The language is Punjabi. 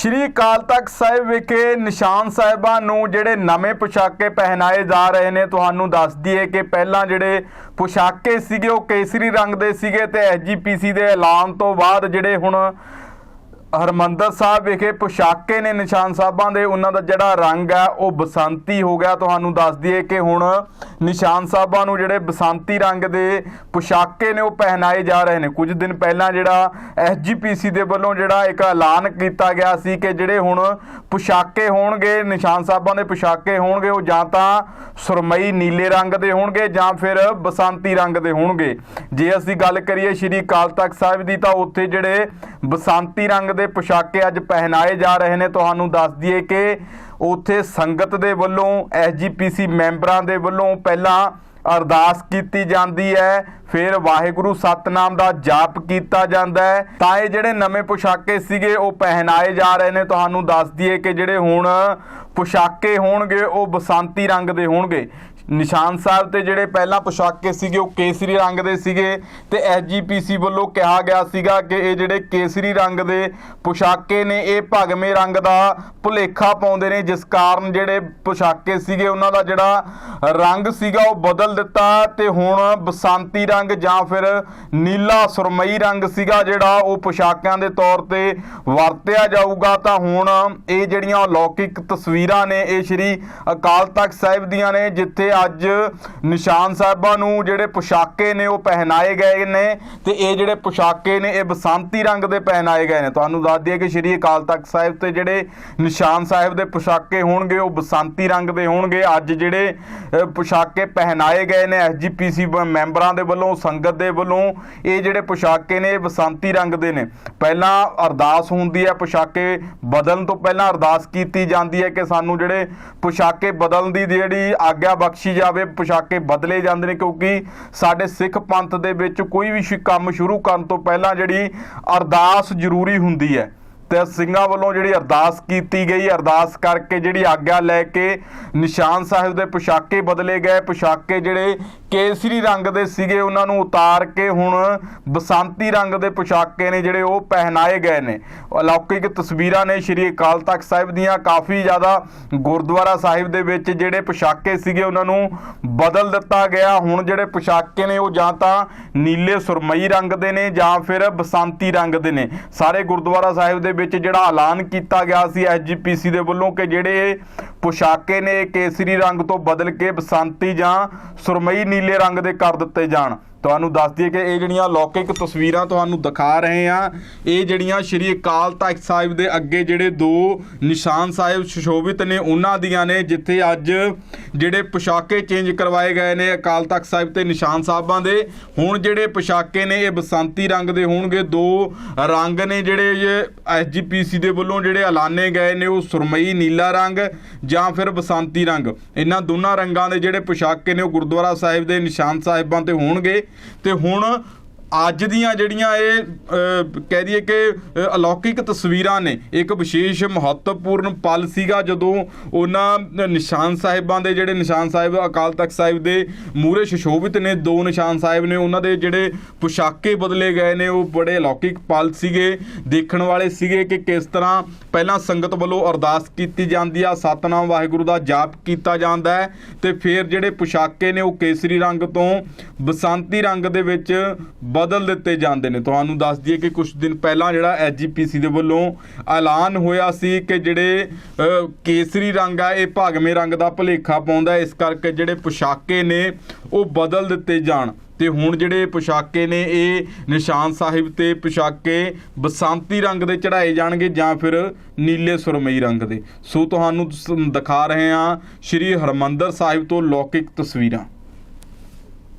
ਸ਼੍ਰੀ ਅਕਾਲ ਤਖਤ ਸਾਹਿਬ ਵਿਖੇ ਨਿਸ਼ਾਨ ਸਾਹਿਬਾਂ ਨੂੰ ਜਿਹੜੇ ਨਵੇਂ ਪੁਸ਼ਾਕੇ ਪਹਿਨਾਏ ਜਾ ਰਹੇ ਨੇ, ਤੁਹਾਨੂੰ ਦੱਸ ਦਈਏ ਕਿ ਪਹਿਲਾਂ ਜਿਹੜੇ ਪੁਸ਼ਾਕੇ ਸੀਗੇ, ਉਹ ਕੇਸਰੀ ਰੰਗ ਦੇ ਸੀਗੇ ਤੇ ਐਸਜੀਪੀਸੀ ਦੇ ਐਲਾਨ ਤੋਂ ਬਾਅਦ ਜਿਹੜੇ ਹੁਣ ਹਰਮੰਦਰ ਸਾਹਿਬ ਵਿਖੇ ਪੁਸ਼ਾਕੇ ਨੇ ਨਿਸ਼ਾਨ ਸਾਹਿਬਾਂ ਦੇ ਉਹਨਾਂ ਦਾ ਜਿਹੜਾ ਰੰਗ ਹੈ ਉਹ ਬਸੰਤੀ ਹੋ ਗਿਆ। ਤੁਹਾਨੂੰ ਦੱਸ ਦਈਏ ਕਿ ਹੁਣ ਨਿਸ਼ਾਨ ਸਾਹਿਬਾਂ ਨੂੰ ਜਿਹੜੇ ਬਸੰਤੀ ਰੰਗ ਦੇ ਪੁਸ਼ਾਕੇ ਨੇ ਉਹ ਪਹਿਨਾਏ ਜਾ ਰਹੇ ਨੇ। ਕੁਝ ਦਿਨ ਪਹਿਲਾਂ ਜਿਹੜਾ ਐਸਜੀਪੀਸੀ ਦੇ ਵੱਲੋਂ ਜਿਹੜਾ ਇੱਕ ਐਲਾਨ ਕੀਤਾ ਗਿਆ ਸੀ ਕਿ ਜਿਹੜੇ ਹੁਣ ਪੁਸ਼ਾਕੇ ਹੋਣਗੇ, ਨਿਸ਼ਾਨ ਸਾਹਿਬਾਂ ਦੇ ਪੁਸ਼ਾਕੇ ਹੋਣਗੇ, ਉਹ ਜਾਂ ਤਾਂ ਸੁਰਮਈ ਨੀਲੇ ਰੰਗ ਦੇ ਹੋਣਗੇ ਜਾਂ ਫਿਰ ਬਸੰਤੀ ਰੰਗ ਦੇ ਹੋਣਗੇ। ਜੇ ਅਸੀਂ ਗੱਲ ਕਰੀਏ ਸ਼੍ਰੀ ਅਕਾਲ ਤਖਤ ਸਾਹਿਬ ਦੀ ਤਾਂ ਉੱਥੇ ਜਿਹੜੇ ਬਸੰਤੀ ਰੰਗ ਦੇ ਪੁਸ਼ਾਕੇ ਅੱਜ ਪਹਿਨਾਏ ਜਾ ਰਹੇ ਨੇ। ਤੁਹਾਨੂੰ ਦੱਸ ਦਈਏ ਕਿ ਉੱਥੇ ਸੰਗਤ ਦੇ ਵੱਲੋਂ ਐਸਜੀਪੀਸੀ ਮੈਂਬਰਾਂ ਦੇ ਵੱਲੋਂ ਪਹਿਲਾਂ ਅਰਦਾਸ ਕੀਤੀ ਜਾਂਦੀ ਹੈ। ਫਿਰ ਵਾਹਿਗੁਰੂ ਸਤਨਾਮ ਦਾ ਜਾਪ ਕੀਤਾ ਜਾਂਦਾ ਹੈ। ਤਾਂ ਇਹ ਜਿਹੜੇ ਨਵੇਂ ਪੁਸ਼ਾਕੇ ਸੀਗੇ, ਉਹ ਪਹਿਨਾਏ ਜਾ ਰਹੇ ਨੇ। ਤੁਹਾਨੂੰ ਦੱਸ ਦਈਏ ਕਿ ਜਿਹੜੇ ਹੁਣ ਪੁਸ਼ਾਕੇ ਹੋਣਗੇ, ਉਹ ਬਸੰਤੀ ਰੰਗ ਦੇ ਹੋਣਗੇ। ਨਿਸ਼ਾਨ ਸਾਹਿਬ ਤੇ ਜਿਹੜੇ ਪਹਿਲਾਂ ਪੁਸ਼ਾਕੇ ਸੀਗੇ, ਉਹ ਕੇਸਰੀ ਰੰਗ ਦੇ ਸੀਗੇ ਤੇ ਐਸਜੀਪੀਸੀ ਵੱਲੋਂ ਕਿਹਾ ਗਿਆ ਸੀਗਾ ਕਿ ਇਹ ਜਿਹੜੇ ਕੇਸਰੀ ਰੰਗ ਦੇ ਪੁਸ਼ਾਕੇ ਨੇ, ਇਹ ਭਗਵੇਂ ਰੰਗ ਦਾ ਭੁਲੇਖਾ ਪਾਉਂਦੇ ਨੇ, ਜਿਸ ਕਾਰਨ ਜਿਹੜੇ ਪੁਸ਼ਾਕੇ ਸੀਗੇ, ਉਹਨਾਂ ਦਾ ਜਿਹੜਾ ਰੰਗ ਸੀਗਾ, ਉਹ ਬਦਲ ਦਿੱਤਾ ਤੇ ਹੁਣ ਬਸੰਤੀ ਰੰਗ ਜਾਂ ਫਿਰ ਨੀਲਾ ਸੁਰਮਈ ਰੰਗ ਸੀਗਾ, ਜਿਹੜਾ ਉਹ ਪੁਸ਼ਾਕਿਆਂ ਦੇ ਤੌਰ ਤੇ ਵਰਤਿਆ ਜਾਊਗਾ। ਤਾਂ ਹੁਣ ਇਹ ਜਿਹੜੀਆਂ ਅਲੌਕਿਕ ਤਸਵੀਰਾਂ ਨੇ, ਇਹ ਸ਼੍ਰੀ ਅਕਾਲ ਤਖਤ ਸਾਹਿਬ ਦੀਆਂ ਨੇ, ਜਿੱਥੇ ਅੱਜ ਨਿਸ਼ਾਨ ਸਾਹਿਬਾਂ ਨੂੰ ਜਿਹੜੇ ਪੁਸ਼ਾਕੇ ਨੇ ਉਹ ਪਹਿਨਾਏ ਗਏ ਨੇ ਤੇ ਇਹ ਜਿਹੜੇ ਪੁਸ਼ਾਕੇ ਨੇ, ਇਹ ਬਸੰਤੀ ਰੰਗ ਦੇ ਪਹਿਨਾਏ ਗਏ ਨੇ। ਤੁਹਾਨੂੰ ਦੱਸ ਦਈਏ ਕਿ ਸ਼੍ਰੀ ਅਕਾਲ ਤਖਤ ਸਾਹਿਬ ਤੇ ਜਿਹੜੇ ਨਿਸ਼ਾਨ ਸਾਹਿਬ ਦੇ ਪੁਸ਼ਾਕੇ ਹੋਣਗੇ, ਉਹ ਬਸੰਤੀ ਰੰਗ ਦੇ ਹੋਣਗੇ। ਅੱਜ ਜਿਹੜੇ ਪੁਸ਼ਾਕੇ ਪਹਿਨਾਏ ਗਏ ਨੇ ਐਸਜੀਪੀਸੀ ਮੈਂਬਰਾਂ ਦੇ ਵੱਲੋਂ, ਸੰਗਤ ਦੇ ਵੱਲੋਂ, ਇਹ ਜਿਹੜੇ ਪੁਸ਼ਾਕੇ ਨੇ, ਇਹ ਬਸੰਤੀ ਰੰਗ ਦੇ ਨੇ। ਪਹਿਲਾਂ ਅਰਦਾਸ ਹੁੰਦੀ ਹੈ ਪੁਸ਼ਾਕੇ ਬਦਲਣ ਤੋਂ ਪਹਿਲਾਂ ਅਰਦਾਸ ਕੀਤੀ ਜਾਂਦੀ ਹੈ ਕਿ ਸਾਨੂੰ ਜਿਹੜੇ ਪੁਸ਼ਾਕੇ ਬਦਲਣ ਦੀ ਜਿਹੜੀ ਆਗਿਆ ਬਖਸ਼ੀ ਜਾਵੇ, ਪੁਸ਼ਾਕੇ ਬਦਲੇ ਜਾਂਦੇ ਨੇ ਕਿਉਂਕਿ ਸਾਡੇ ਸਿੱਖ ਪੰਥ ਦੇ ਵਿੱਚ ਕੋਈ ਵੀ ਕੰਮ ਸ਼ੁਰੂ ਕਰਨ ਤੋਂ ਪਹਿਲਾਂ ਜਿਹੜੀ ਅਰਦਾਸ ਜ਼ਰੂਰੀ ਹੁੰਦੀ ਹੈ। ਤੇ ਸਿੰਘਾਂ ਵੱਲੋਂ ਜਿਹੜੀ ਅਰਦਾਸ ਕੀਤੀ ਗਈ, ਅਰਦਾਸ ਕਰਕੇ ਜਿਹੜੀ ਆਗਿਆ ਲੈ ਕੇ ਨਿਸ਼ਾਨ ਸਾਹਿਬ ਦੇ ਪੁਸ਼ਾਕੇ ਬਦਲੇ ਗਏ। ਪੁਸ਼ਾਕੇ ਜਿਹੜੇ ਕੇਸਰੀ ਰੰਗ ਦੇ ਸੀਗੇ, ਉਹਨਾਂ ਨੂੰ ਉਤਾਰ ਕੇ ਹੁਣ ਬਸੰਤੀ ਰੰਗ ਦੇ ਪੁਸ਼ਾਕੇ ਨੇ ਜਿਹੜੇ ਉਹ ਪਹਿਨਾਏ ਗਏ ਨੇ। ਅਲੌਕਿਕ ਤਸਵੀਰਾਂ ਨੇ ਸ਼੍ਰੀ ਅਕਾਲ ਤਖਤ ਸਾਹਿਬ ਦੀਆਂ। ਕਾਫੀ ਜ਼ਿਆਦਾ ਗੁਰਦੁਆਰਾ ਸਾਹਿਬ ਦੇ ਵਿੱਚ ਜਿਹੜੇ ਪੁਸ਼ਾਕੇ ਸੀਗੇ, ਉਹਨਾਂ ਨੂੰ ਬਦਲ ਦਿੱਤਾ ਗਿਆ। ਹੁਣ ਜਿਹੜੇ ਪੁਸ਼ਾਕੇ ਨੇ, ਉਹ ਜਾਂ ਤਾਂ ਨੀਲੇ ਸੁਰਮਈ ਰੰਗ ਦੇ ਨੇ ਜਾਂ ਫਿਰ ਬਸੰਤੀ ਰੰਗ ਦੇ ਨੇ। ਸਾਰੇ ਗੁਰਦੁਆਰਾ ਸਾਹਿਬ ਦੇ ਵਿੱਚ ਜਿਹੜਾ ਐਲਾਨ ਕੀਤਾ ਗਿਆ ਸੀ ਐਸਜੀਪੀਸੀ ਦੇ ਵੱਲੋਂ ਕਿ ਜਿਹੜੇ ਪੁਸ਼ਾਕੇ ਨੇ ਇਹ ਕੇਸਰੀ ਰੰਗ ਤੋਂ ਬਦਲ ਕੇ ਬਸੰਤੀ ਜਾਂ ਸੁਰਮਈ ਨੀਲੇ ਰੰਗ ਦੇ ਕਰ ਦਿੱਤੇ ਜਾਣ। ਤੁਹਾਨੂੰ ਦੱਸ ਦਈਏ ਕਿ ਇਹ ਜਿਹੜੀਆਂ ਲੌਕਿਕ ਤਸਵੀਰਾਂ ਤੁਹਾਨੂੰ ਦਿਖਾ ਰਹੇ ਆ ਇਹ ਜਿਹੜੀਆਂ ਸ਼੍ਰੀ ਅਕਾਲ ਤਖਤ ਸਾਹਿਬ ਦੇ ਅੱਗੇ ਜਿਹੜੇ ਦੋ ਨਿਸ਼ਾਨ ਸਾਹਿਬ ਸੁਸ਼ੋਭਿਤ ਨੇ, ਉਹਨਾਂ ਦੀਆਂ ਨੇ, ਜਿੱਥੇ ਅੱਜ ਜਿਹੜੇ ਪੁਸ਼ਾਕੇ ਚੇਂਜ ਕਰਵਾਏ ਗਏ ਨੇ ਅਕਾਲ ਤਖਤ ਸਾਹਿਬ ਤੇ ਨਿਸ਼ਾਨ ਸਾਹਿਬਾਂ ਦੇ। ਹੁਣ ਜਿਹੜੇ ਪੁਸ਼ਾਕੇ ਨੇ, ਇਹ ਬਸੰਤੀ ਰੰਗ ਦੇ ਹੋਣਗੇ। ਦੋ ਰੰਗ ਨੇ ਜਿਹੜੇ ਐਸਜੀਪੀਸੀ ਦੇ ਵੱਲੋਂ ਜਿਹੜੇ ਐਲਾਨੇ ਗਏ ਨੇ, ਉਹ ਸੁਰਮਈ ਨੀਲਾ ਰੰਗ ਜਾਂ ਫਿਰ ਬਸੰਤੀ ਰੰਗ। ਇਹਨਾਂ ਦੋਨਾਂ ਰੰਗਾਂ ਦੇ ਜਿਹੜੇ ਪੁਸ਼ਾਕੇ ਨੇ, ਉਹ ਗੁਰਦੁਆਰਾ ਸਾਹਿਬ ਦੇ ਨਿਸ਼ਾਨ ਸਾਹਿਬਾਂ ਤੇ ਹੋਣਗੇ। ਤੇ ਹੁਣ ਅੱਜ ਦੀਆਂ ਜਿਹੜੀਆਂ ਇਹ ਕਹਿ ਦਈਏ ਕਿ ਅਲੌਕਿਕ ਤਸਵੀਰਾਂ ਨੇ, ਇੱਕ ਵਿਸ਼ੇਸ਼ ਮਹੱਤਵਪੂਰਨ ਪਲ ਸੀਗਾ ਜਦੋਂ ਉਹਨਾਂ ਨਿਸ਼ਾਨ ਸਾਹਿਬਾਂ ਦੇ ਜਿਹੜੇ ਨਿਸ਼ਾਨ ਸਾਹਿਬ, ਅਕਾਲ ਤਖਤ ਸਾਹਿਬ ਦੇ ਮੂਰੇ ਸ਼ਸ਼ੋਭਿਤ ਨੇ, ਦੋ ਨਿਸ਼ਾਨ ਸਾਹਿਬ ਨੇ, ਉਹਨਾਂ ਦੇ ਜਿਹੜੇ ਪੁਸ਼ਾਕੇ ਬਦਲੇ ਗਏ ਨੇ, ਉਹ ਬੜੇ ਅਲੌਕਿਕ ਪਲ ਸੀਗੇ, ਦੇਖਣ ਵਾਲੇ ਸੀਗੇ ਕਿ ਕਿਸ ਤਰ੍ਹਾਂ ਪਹਿਲਾਂ ਸੰਗਤ ਵੱਲੋਂ ਅਰਦਾਸ ਕੀਤੀ ਜਾਂਦੀ ਆ, ਸਤਨਾਮ ਵਾਹਿਗੁਰੂ ਦਾ ਜਾਪ ਕੀਤਾ ਜਾਂਦਾ ਹੈ, ਤੇ ਫਿਰ ਜਿਹੜੇ ਪੁਸ਼ਾਕੇ ਨੇ, ਉਹ ਕੇਸਰੀ ਰੰਗ ਤੋਂ ਬਸੰਤੀ ਰੰਗ ਦੇ ਵਿੱਚ ਬਦਲ ਦਿੱਤੇ ਜਾਂਦੇ ਨੇ। ਤੁਹਾਨੂੰ ਦੱਸ ਦਈਏ ਕਿ ਕੁਝ ਦਿਨ ਪਹਿਲਾਂ ਜਿਹੜਾ ਐਸਜੀਪੀਸੀ ਦੇ ਵੱਲੋਂ ਐਲਾਨ ਹੋਇਆ ਸੀ ਕਿ ਜਿਹੜੇ ਕੇਸਰੀ ਰੰਗ ਆ, ਇਹ ਭਾਗਵੇਂ ਰੰਗ ਦਾ ਭੁਲੇਖਾ ਪਾਉਂਦਾ ਇਸ ਕਰਕੇ ਜਿਹੜੇ ਪੁਸ਼ਾਕੇ ਨੇ, ਉਹ ਬਦਲ ਦਿੱਤੇ ਜਾਣ। ਤੇ ਹੁਣ ਜਿਹੜੇ ਪੁਸ਼ਾਕੇ ਨੇ, ਇਹ ਨਿਸ਼ਾਨ ਸਾਹਿਬ ਤੇ ਪੁਸ਼ਾਕੇ ਬਸੰਤੀ ਰੰਗ ਦੇ ਚੜਾਏ ਜਾਣਗੇ ਜਾਂ ਫਿਰ ਨੀਲੇ ਸੁਰਮਈ ਰੰਗ ਦੇ। ਸੋ ਤੁਹਾਨੂੰ ਦਿਖਾ ਰਹੇ ਹਾਂ ਸ਼੍ਰੀ ਹਰਮੰਦਰ ਸਾਹਿਬ ਤੋਂ ਲੌਕਿਕ ਤਸਵੀਰਾਂ।